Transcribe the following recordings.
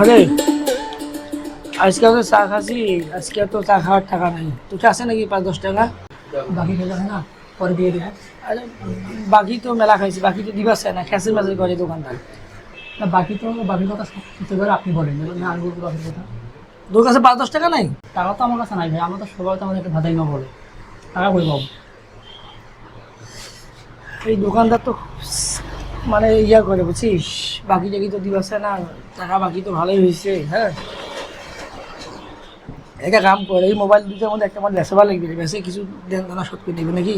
আরে, আজকে তো চা খাসি আজকে তো চা খাওয়ার টাকা নাই। তোকে আছে নাকি পাঁচ, দশ টাকা? বাকি খেলে না, পরে দিয়ে দেবো। আরে, বাকি তো মেলা খাইছি, বাকি তো দিবা চাই না খ্যাসের মাঝে করে দোকানদার। না, বাকি তো, বাকির কথা সত্যি করে আপনি বলেন, না আমি বলব বাকির কথা। তোর কাছে পাঁচ, দশ টাকা নাই? টাকা তো আমার কাছে নাই ভাই, আমার তো সবাই তো আমাদের একটা ধাঁধাই না বলে। টাকা কই এই দোকানদার তো মানে ইয়া করে, বুঝছিস? বাকি টাকি তো দিবা চাই না টাকা বাকি তো ভালোই হয়েছে হ্যাঁ? একটা কাম করে, এই মোবাইল দুটোর মধ্যে একটা আমার বেসবা লাগবে বেসে কিছু দেন, দানা শোধ করে দেবে নাকি?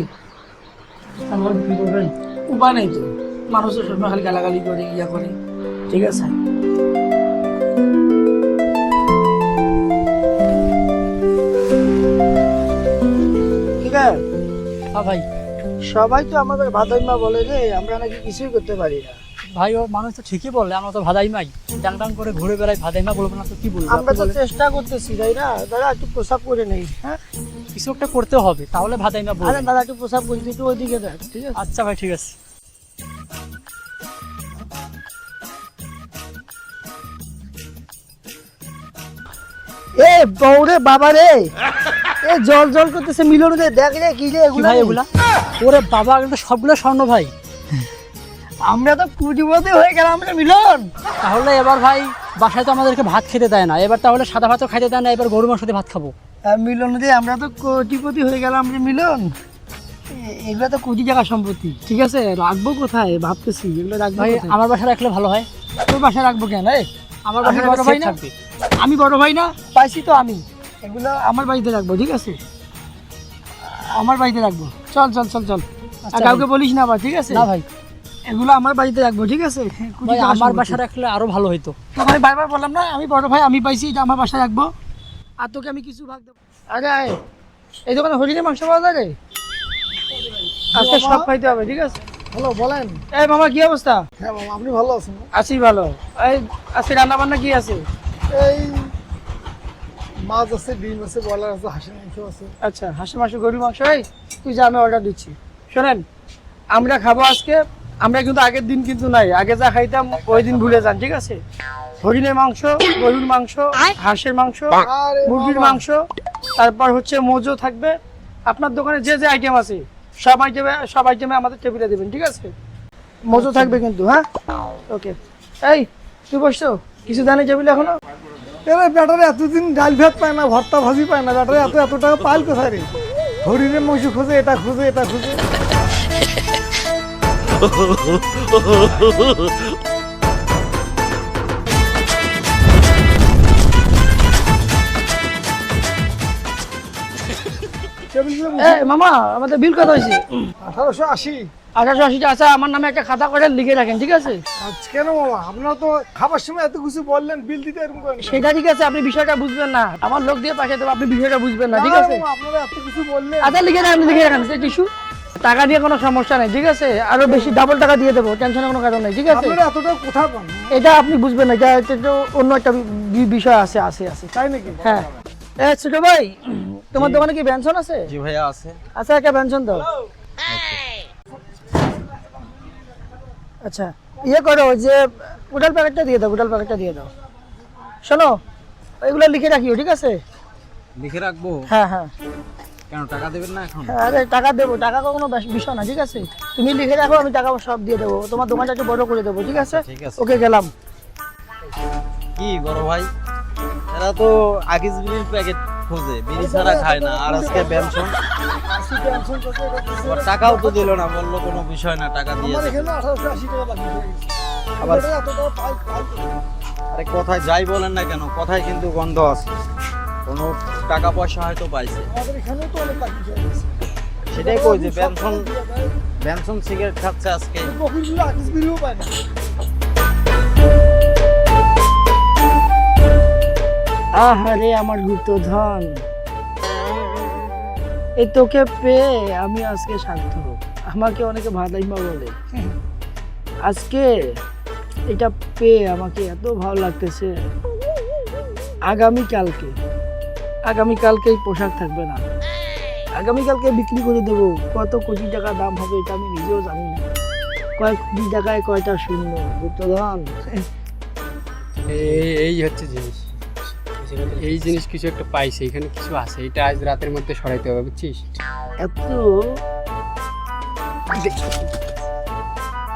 উপায় নেই তো। মানুষ তো সবসময় খালি গালাগালি করে, ইয়া করে, ঠিক আছে? ঠিক আছে হ্যাঁ ভাই। সবাই তো আমাদের ভাদাইমা বলে রে আমরা নাকি কিছুই করতে পারি না। ভাই ও মানুষ তো ঠিকই বললে আমরা তো ভাদাই মাই ডাং ডাং করে ঘুরে বেড়াই ভাদাই মা বলব না তো কি বলব? আমরা তো চেষ্টা করতেছি তাই না? দাদা একটু প্রসাব করে নেই হ্যাঁ? কিছু একটা করতে হবে তাহলে ভাদাই মা আরে দাদা একটু প্রসাব করি একটু ওইদিকে দেখ ঠিক আছে? আচ্ছা ভাই ঠিক আছে। এ বউরে বাবা রে এ জল জল করতেছে মিলন দেখ রে কি কি এগুলা এগুলা? ওরে বাবা কিন্তু সবগুলো স্বর্ণ ভাই। আমরা তো পুঁজিপতি হয়ে গেলাম রে মিলন। তাহলে এবার ভাই বাসায় তো আমাদেরকে ভাত খেতে দেয় না। এবার তাহলে সাদা ভাতও খাইতে দেয় না এবার গরু মাংস দিয়ে ভাত খাব। মিলন রে আমরা তো কোটিপতি হয়ে গেলাম রে মিলন। এগুলো তো কোটি টাকা সম্পত্তি। ঠিক আছে রাখব কোথায়? ভাবতেছি এগুলো রাখব ভাই আমার বাসায় রাখলে ভালো হয়। তোর বাসায় রাখব কেন? আমার আমি বাসায় বড় ভাই না? আমি বড় ভাই না? পাইছি তো আমি। এগুলো আমার বাড়িতে রাখব ঠিক আছে? আমার বাড়িতে রাখব। চল চল চল চল। আর আচ্ছা কাউকে বলিস না আবার ঠিক আছে? না ভাই। এগুলো আমার বাড়িতে রাখব ঠিক আছে? ভাই টাকা আমার। বাসায় রাখলে আরও ভালো হইতো। তো আমি বারবার বললাম না আমি বড় ভাই আমি পাইছি এটা আমার বাসায় রাখব। আর তোকে আমি কিছু ভাগ দেবো। আরে এই দোকানে হরিণের মাংস পাওয়া যায় রে? আজকে সব খাইতে হবে ঠিক আছে? হ্যালো বলেন। এই মামা কি অবস্থা? হ্যাঁ মামা আপনি ভালো আছেন? আছি ভালো। এই আজকে রান্না বান্না কি আছে? এই মাছ আছে ডিম আছে বয়লার আছে হাঁসের মাংস আছে। আচ্ছা হাঁসের মাংস গরুর মাংস এই তুই যা আমি অর্ডার দিচ্ছি। শোনেন আমরা খাব আজকে আমরা কিন্তু আগের দিন কিন্তু নাই। আগে যা খাইতাম ওই দিন ভুলে যান ঠিক আছে? হরিণের মাংস গরুর মাংস হাঁসের মাংস মুরগির মাংস তারপর হচ্ছে মোজো থাকবে। আপনার দোকানে যে যে আইটেম আছে সব আইটেমে সব আইটেমে আমাদের টেবিলে দেবেন ঠিক আছে? মোজো থাকবে কিন্তু হ্যাঁ? ওকে এই তুই বসছো? কিছু জানি টেবিলে এখনও? এরে ব্যাটারে এতদিন ডাল ভাত পায় না ভর্তা ভাজি পায় না ব্যাটারে এত এত টাকা পাইল কোথায় রে? হরিণের মাংস খোঁজে এটা খুঁজে এটা খুঁজে। মামা আমাদের বিল কত হয়েছে? আঠারোশো আশি। আঠারোশো আশিটা আছে আমার নামে একটা খাতা করে লিখে রাখেন ঠিক আছে? কেন মামা আপনারা তো খাবার সময় এত কিছু বললেন বিল দিতে এরকম করেন সেটা ঠিক আছে আপনি বিষয়টা বুঝবেন না। আমার লোক দিয়ে পাঠিয়ে দেবো আপনি বিষয়টা বুঝবেন না ঠিক আছে? আপনারা এত কিছু বললেন। আচ্ছা লিখে রাখেন লিখে রাখেন সে টিস্যু টাকা দিয়ে কোনো সমস্যা নেই ঠিক আছে? আরও বেশি ডাবল টাকা দিয়ে দেবো টেনশনের কোনো কারণ নেই ঠিক আছে? আপনারা এতটা কোথায় পান এটা আপনি বুঝবেন না এটা এটা তো অন্য একটা বিষয় আছে আছে আছে। তাই নাকি? হ্যাঁ। এ ছোট ভাই তোমার দোকানে কি ব্যঞ্জন আছে? জি ভাইয়া আছে। আচ্ছা একটা ব্যঞ্জন দাও। আচ্ছা ইয়ে করো যে উডাল প্যাকেটটা দিয়ে দাও উডাল প্যাকেটটা দিয়ে দাও। শোনো এগুলো লিখে রাখিও ঠিক আছে? লিখে রাখব? হ্যাঁ হ্যাঁ। কেন টাকা দেবেন না এখন? হ্যাঁ, আরে টাকা দেবো টাকা কোনো বিষয় না ঠিক আছে? তুমি লিখে রাখো আমি টাকা সব দিয়ে দেবো। তোমার দোকানটা একটু বড় করে দেবো ঠিক আছে? ওকে গেলাম। কি বড় ভাই? এরা তো আগিজ বিড়ির প্যাকেট। খোঁজে বিড়ি ছাড়া খায় না। আর আজকে পেনশন? টাকাও তো দিল না বলল কোনো বিষয় না টাকা গেছে। আবার পাই কোথায়? যাই বলেন না কেন কথায় কিন্তু গন্ধ আছে। কোনো টাকা পয়সা হয়তো পাইছে। সেটাই কই যে পেনশন পেনশন সিগারেট খাচ্ছে আজকে। আহারে আমার গুপ্তধন। এই তোকে পেয়ে আমি আজকে সার্থক আমাকে অনেকে ভাদাইমা বলে। আজকে এটা পেয়ে আমাকে এত ভালো লাগতেছে। আগামীকালকে আগামীকালকে এই পোশাক থাকবে না। আগামীকালকে বিক্রি করে দেবো। কত কোটি টাকা দাম হবে এটা আমি নিজেও জানি না। কয়েক কোটি টাকায় কয়টা শূন্য গুপ্তধন? এই হচ্ছে জিনিস। এই জিনিস কিছু একটা পাইছে এখানে কিছু আছে এটা আজ রাতের মধ্যে সরাইতে হবে বুঝছিস? এত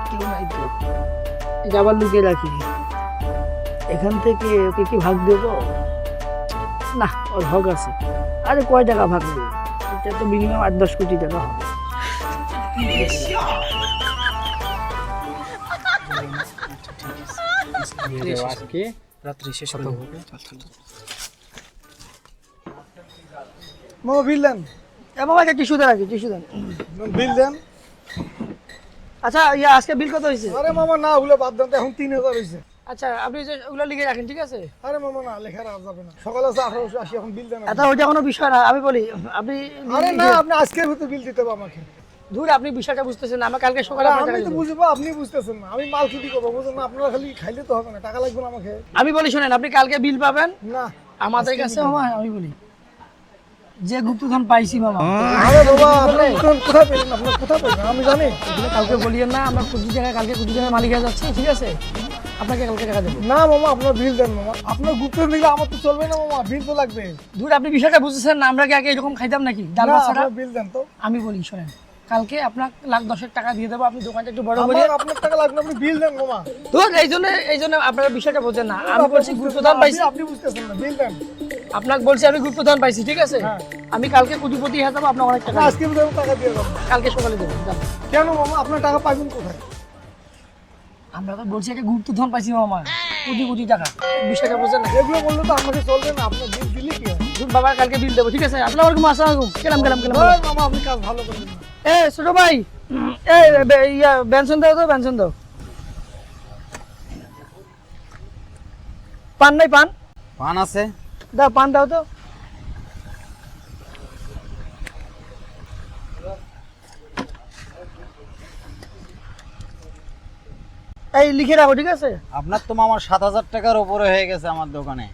কেউ নাই তো এটা আবার লুকিয়ে রাখি। এখান থেকে ওকে কি ভাগ দেবো? না ওর ভাগ আছে। আরে কয় টাকা ভাগ দেবো এটা তো মিনিমাম আট দশ কোটি টাকা হবে। আজকে। রাত্রি শেষ হবে। মামা বিল দেন। এ বাবা একটা টিস্যু দেন আগে টিস্যু দেন। বিল দেন। আচ্ছা ইয়া আজকে বিল কত হয়েছে আরে মামা না ওগুলো বাদ দেন তো, এখন তিন হাজার হয়েছে আচ্ছা আপনি যে ওগুলো লিখে রাখেন ঠিক আছে? আরে মামা না লেখা রাখা যাবে না। সকালে আছে আঠারোশো আশি এখন বিল দেন এটা ওইটা কোনো বিষয় না আমি বলি আপনি আরে না আপনি আজকের ভিতরে বিল দিতে হবে আমাকে। দূর আপনি বিষয়টা বুঝতেছেন না আমার কালকে সকালে আমি তো। বুঝব আপনি বুঝতেছেন না আমি মাল খেতে করব বুঝলেন না আপনারা খালি খাইলে তো হবে না টাকা লাগবে না আমাকে। আমি বলি শোনেন আপনি কালকে বিল পাবেন? না। আমাদের কাছে আমি বলি। যে গুপ্তধন পাইছি মামা আরে বাবা আপনি কোথায় পেলেন? আপনার কোথায় পেলেন? আমি জানি। এগুলো বলিয়েন না আমরা কোটি টাকা কালকে কোটি টাকা মালিক যাচ্ছি ঠিক আছে? আপনাকে কালকে টাকা দেবো। না মামা আপনার বিল দেন মামা। আপনার গুপ্ত দিলে আমার তো চলবে না মামা বিল তো লাগবে। দূর আপনি বিষয়টা বুঝেছেন না আমরা কি আগে এরকম খাইতাম নাকি? বিল দেন তো। আমি বলি শোনেন। কালকে আপনার লাখ দশেক টাকা দিয়ে দেবো আপনি দোকানটা একটু বড় করে আপনার টাকা লাগবে আপনি বিল দেন মামা। ধর এই জন্য এই জন্য আপনারা বিষয়টা বোঝেন না। আমি বলছি পাইছি। আপনি- বুঝতেছেন না বিল দেন। আপনাকে বলছি আমি পাইছি ঠিক আছে? হ্যাঁ। আমি কালকে কোটিপতি হয়ে যাব আপনার অনেক টাকা। আজকে টাকা দিয়ে দেবো। কালকে সকালে দেবো কেন মামা আপনার টাকা পাবেন কোথায়? আমরা তো বলছি একটা গুপ্তধন পাইছি মামা কোটি কোটি টাকা। বিষয়টা বোঝেন না। এগুলো বললে তো আমাকে চলবে না আপনার বিল দিলে কি বাবা কালকে বিল দেবো ঠিক আছে? আসসালামু আলাইকুম আসসালামু আলাইকুম কেলাম কেলাম কেলাম। ওই মামা আপনি কাজ ভালো করবেন এ ছোট ভাই। এ ইয়া বেনশন দাও তো বেনশন দাও। পান নাই পান? পান আছে। দাও পান দাও তো। এই লিখে রাখো ঠিক আছে? আপনার তো আমার সাত হাজার টাকার উপরে হয়ে গেছে আমার দোকানে।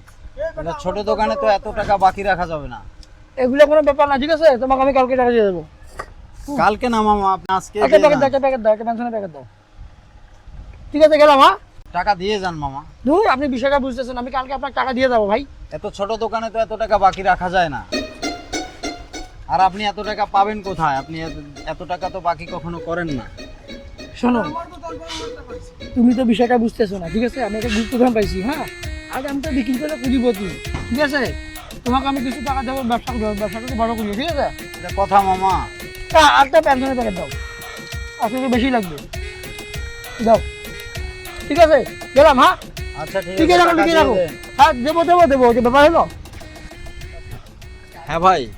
ছোট দোকানে তো এত টাকা বাকি রাখা যাবে না। এগুলো কোনো ব্যাপার না ঠিক আছে? তোমাকে আমি কালকে টাকা দিয়ে দেবো। কালকে না মামা আপনি আজকে একটা দিয়ে প্যাকেট দাও যান। একটা প্যাকেট দাও একটা পেনশনের প্যাকেট দাও ঠিক আছে গেলাম হ্যাঁ? টাকা দিয়ে যান মামা। আপনি বিষয়টা বুঝতেছেন আমি কালকে আপনার টাকা দিয়ে যাব ভাই। এত ছোট দোকানে তো এত টাকা বাকি রাখা যায় না। আর আপনি এত টাকা পাবেন কোথায়? আপনি এত- টাকা তো বাকি কখনো করেন না। শোনো তুমি তো বিষয়টা বুঝতেছো না ঠিক আছে? আমি একটা গুরুত্বদান পাইছি হ্যাঁ? আগে আমি তো বিক্রি করে পুঁজিপতি ঠিক আছে? তোমাকে আমি কিছু টাকা দেবো ব্যবসা করব ব্যবসা করতে বড় করি ঠিক আছে? কথা মামা। আটটা প্যাকেট দাও। তো বেশি লাগবে। দাও। ঠিক আছে? গেলাম হ্যাঁ? আচ্ছা ঠিক ঠিক আছে আছে রাখো ঠিক রাখো। হ্যাঁ দেবো দেবো দেবো ওকে ব্যাপার হলো। হ্যাঁ ভাই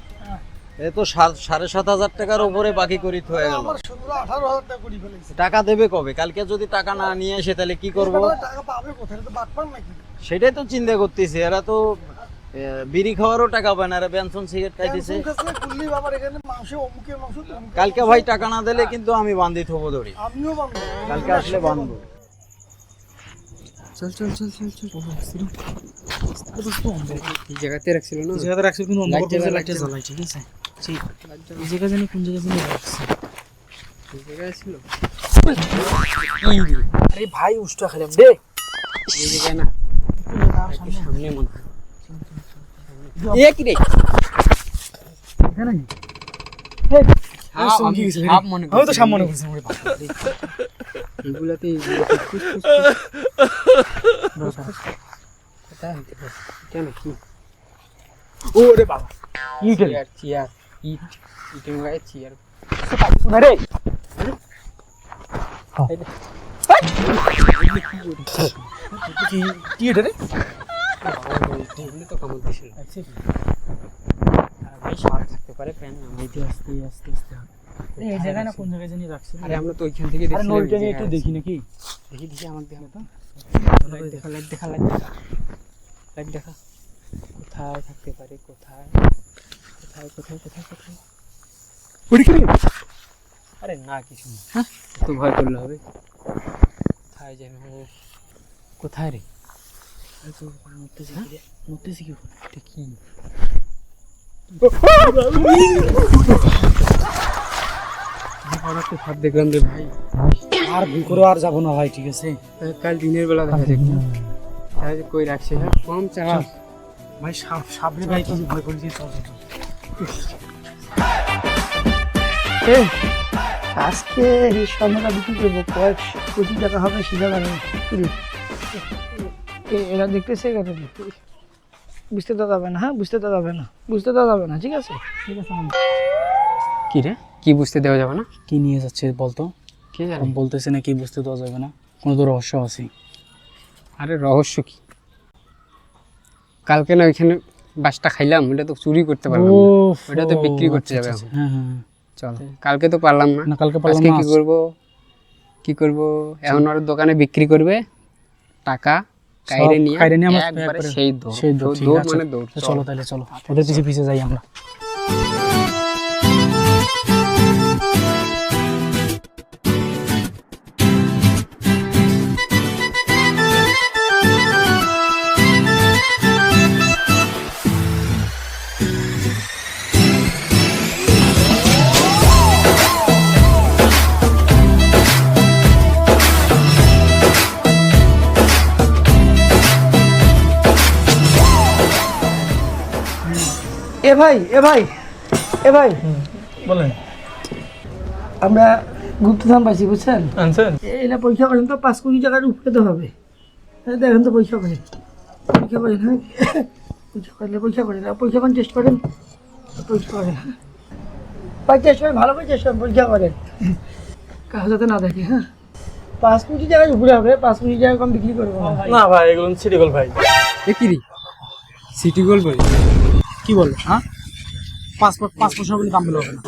এ তো সা- সাড়ে সাত হাজার টাকার উপরে বাকি করি হয়ে গেল। টাকা করে ফেলেছে। টাকা দেবে কবে? কালকে যদি টাকা না নিয়ে এসে তাহলে কি করব? সেটাই তো চিন্তা করতেছি। এরা তো বিড়ি খাওয়ারও টাকা পায় না বেনসন সিগারেট খাইতেছে। কুল্লি বাবার এখানে মাংস অমুকের মাংস কালকে ভাই টাকা না দিলে কিন্তু আমি বান্ধিত হব ধরি আমিও কালকে আসলে বান্ধব চল চল চল চল চল। এই জায়গাতে রাখছিল না? জায়গাতে রাখছি কিন্তু অন্ধকার জ্বালা, লাইটটা জ্বালাই ঠিক আছে। ঠিক এই জায়গা জানি কোন জায়গা জানি রাখছি। এই জায়গায় ছিল? আরে ভাই উষ্টা খেলাম দে। এই জায়গায় না। সামনে মনে হয়। এ কি রে? পারে? কেন কি? ও বাবা। ইটের চেয়ার চেয়ার ইট ইটের গায়ে চেয়ার রে কি এটা রে? তো কামড় দিছিল ভাই সাপ থাকতে পারে প্যান আস্তে আস্তে আস্তে আস্তে এই জায়গায় না কোন জায়গায় জানি রাখছি? আরে আমরা তো ওইখান থেকে আরে নলটা নিয়ে একটু দেখি নাকি? দেখি দেখি আমার দেখা। তো লাইট দেখা লাইট দেখা লাইট দেখা। লাইট দেখা। কোথায় থাকতে পারে কোথায়? কোথায় কোথায় কোথায় কোথায়? আরে না কিছু না। হ্যাঁ? তো ভয় করলে হবে। কোথায় যেন? কোথায় রে? ভাই আর ভুল করে আর যাব না ভাই ঠিক আছে কাল দিনের বেলা দেখা দেখলাম কই রাখছি হ্যাঁ কম চালা ভাই সাপ সাপরে ভাই কিছু ভয় চল। আজকে এই স্বর্ণটা বিক্রি করব কয়েক কোটি টাকা হবে, সেটা এরা দেখতেছে কেন রে? বুঝতে তো যাবে না হ্যাঁ? বুঝতে তো যাবে না। বুঝতে তো যাবে না ঠিক আছে? ঠিক আছে কি রে? কি বুঝতে দেওয়া যাবে না? কি নিয়ে যাচ্ছে বলতো? কে জানে? বলতেছে না কি বুঝতে দেওয়া যাবে না। কোনো তো রহস্য আছে। আরে রহস্য কি? কালকে না ওইখানে বাসটা খাইলাম ওটা তো চুরি করতে পারলাম না। ওটা তো বিক্রি করতে যাবে হ্যাঁ হ্যাঁ চল কালকে তো পারলাম না। না কালকে পারলাম আজকে না কি করব? কি করব? এখন ওর দোকানে বিক্রি করবে টাকা। কাইরে নিয়ে কাইরে নিয়ে আমরা একবারে একবারে সেই দৌড়। সেই দৌড়, ঠিক দৌড় আছে। মানে দৌড় চলো তাহলে চলো। ওদের পিছিয়ে পিছিয়ে যাই আমরা। ভাই এ ভাই এ ভাই। বলেন। আমরা গুপ্তধাম পাইছি বুঝছেন? আনছেন? এটা পরীক্ষা করেন তো পাঁচ কোটি টাকার উপরে তো হবে। দেখেন তো পরীক্ষা করেন। পরীক্ষা করেন হ্যাঁ? পরীক্ষা করলে পরীক্ষা করেন আর পরীক্ষা করেন টেস্ট করেন। পরীক্ষা করেন হ্যাঁ? ভাই টেস্ট করেন ভালো করে টেস্ট করেন পরীক্ষা করেন। কাউ যাতে না দেখে হ্যাঁ? পাঁচ কোটি টাকার উপরে হবে পাঁচ কোটি টাকা কম বিক্রি করব না। ভাই এগুলো সিটি গোল ভাই। এ কি রে? সিটি গোল বই কি বল হ্যাঁ? পাসপোর্ট পাসপোর্ট বলে দাম বলে হবে না।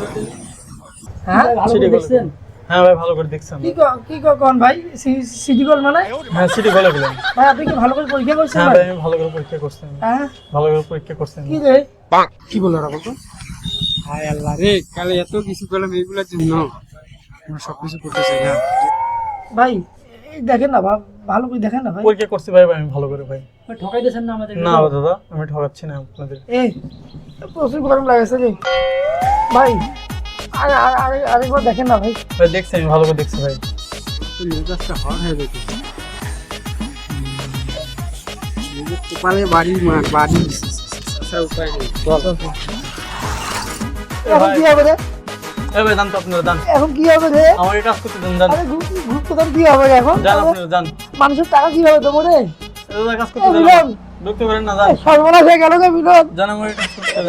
হ্যাঁ? ভালো করে দেখছেন? হ্যাঁ ভাই ভালো করে দেখছেন কি ক- কি ক- কোন ভাই? সি- সিটি গোল মানে? হ্যাঁ সিটি গোলে গেলেন ভাই আপনি কি ভালো করে পরীক্ষা করছেন? হ্যাঁ ভাই ভাই আমি ভালো করে পরীক্ষা করছেন হ্যাঁ? ভালো করে পরীক্ষা করছেন কি রে? কি বলল ওরা বলতো? হায় আল্লাহ রে কালে এত কিছু করলাম এইগুলোর জন্য। আমরা সব কিছু করতে চাই না ভাই এই দেখেন না ভা- ভালো করে দেখেন না ভাই। পরীক্ষা করছি ভাই ভাই আমি ভালো করে ভাই। ঠকাই দিয়েছেন না আমাদের না দাদা আমি ঠকাচ্ছি না আপনাদের। এই প্রচুর গরম লাগেছে রে ভাই আরে আরে- আরেকবার দেখেন না ভাই। ভাই দেখছি আমি ভালো করে দেখছি ভাই। হয়ে গেছে। কপালে বাড়ি মার বাড়ি। আচ্ছা উপায় নেই। এখন কি হবে রে? দান তো আপনারা দান। এখন কি হবে রে? আমার এটা কাজ করতে দেন দান। আরে গ্রুপ গ্রুপ প্রধান কি হবে এখন? যান আপনারা যান। মানুষের টাকা কি হবে তোমার রে সর্বনাশ হয়ে গেল মিলন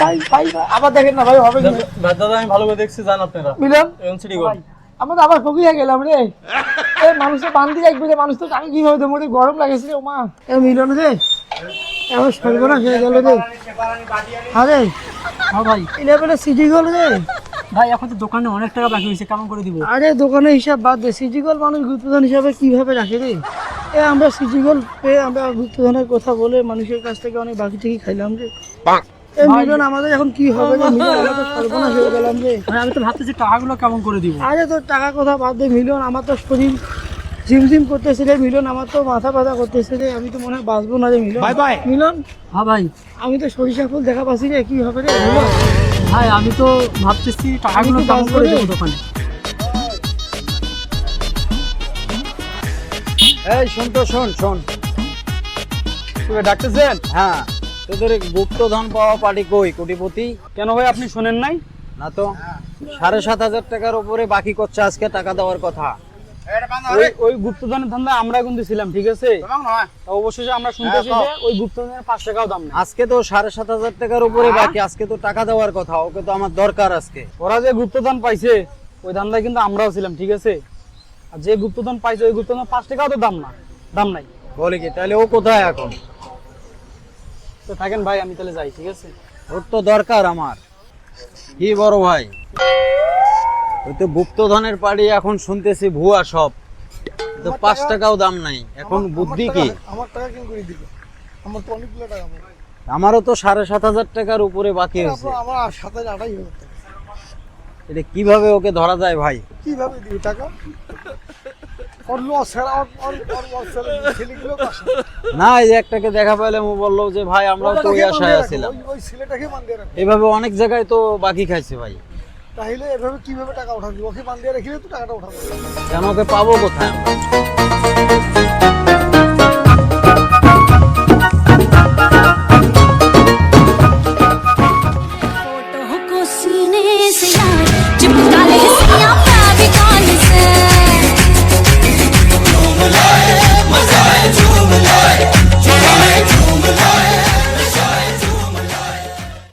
ভাই ভাই আবার দেখেন না ভাই হবে দাদা আমি ভালো করে দেখছি যান আপনারা। মিলন এখন সিটি গোল আমরা আবার ফকি গেলাম রে। এ মানুষের বান্দি রাখবে রে মানুষ তো টাকা কি হবে তোমার গরম লাগেছে রে ওমা। এ মিলন রে এবার সর্বনাশ হয়ে গেল রে। আরে হ্যাঁ ভাই সিটি গোল রে। ভাই এখন তো দোকানে অনেক টাকা বাকি হয়েছে কেমন করে দিব? আরে দোকানের হিসাব বাদ দে। সিটি গোল মানুষ গুপ্তধন হিসাবে কীভাবে রাখে রে? আমরা সিটি গোল পেয়ে আমরা গুপ্তধনের কথা বলে মানুষের কাছ থেকে অনেক বাকি থেকে খাইলাম রে। মিলন আমাদের এখন কি হবে রে? মিলন আমরা তো সর্বনাশ হয়ে গেলাম রে। আমি তো ভাবতেছি টাকাগুলো কেমন করে দিব? আরে তোর টাকা কথা বাদ দে মিলন আমার তো শরীর ঝিমঝিম করতেছে রে। মিলন আমার তো মাথা ব্যথা করতেছে রে। আমি তো মনে হয় বাঁচবো না রে মিলন। Bye bye. মিলন হ্যাঁ ভাই। আমি তো সরিষা ফুল দেখা পাচ্ছি রে কি হবে রে? ভাই আমি তো ভাবতেছি টাকাগুলো কেমন করে দেবো দোকানে? এই শোন তো শোন শোন। তুমি ডাকতেছেন? হ্যাঁ। তোদের গুপ্তধন পাওয়া পার্টি কই কোটিপতি? কেন ভাই আপনি শোনেন নাই? না তো। সাড়ে সাত হাজার টাকার উপরে বাকি করছে আজকে টাকা দেওয়ার কথা। ওই ওই গুপ্তধনের ধান্দা আমরা কিন্তু ছিলাম ঠিক আছে? অবশেষে আমরা শুনতেছি যে ওই গুপ্তধনের পাঁচ টাকাও দাম নেই। আজকে তো সাড়ে সাত হাজার টাকার উপরে বাকি আজকে তো টাকা দেওয়ার কথা ওকে তো আমার দরকার আজকে। ওরা যে গুপ্তধন পাইছে ওই ধান্দায় কিন্তু আমরাও ছিলাম ঠিক আছে? আর যে গুপ্তধন পাইছে ওই গুপ্তধন পাঁচ টাকাও তো দাম না দাম নাই। বলে কি? তাহলে ও কোথায় এখন? তো থাকেন ভাই আমি তাহলে যাই ঠিক আছে? ওর তো দরকার আমার। কি বড় ভাই? ওই তো গুপ্তধনের পাড়ি এখন শুনতেছি ভুয়া সব। তো পাঁচ টাকাও দাম নাই। এখন বুদ্ধি কি? আমার টাকা কেন করে দিবে? আমার তো অনেকগুলো টাকা আমার। আমারও তো সাড়ে সাত হাজার টাকার উপরে বাকি আছে আমার আর সাতাশ আঠাশ হাজার টাকা এটা কীভাবে ওকে ধরা যায় ভাই? কীভাবে দিবি টাকা? না এই যে একটাকে দেখা ও বলল যে ভাই তো ওই আশায় আছিলাম। এভাবে অনেক জায়গায় তো বাকি খাইছে ভাই। তাহলে এভাবে কীভাবে টাকা উঠাবি? ওকে বান্ধিয়ে রেখে তো টাকাটা উঠাবো। কেন ওকে পাবো কোথায়?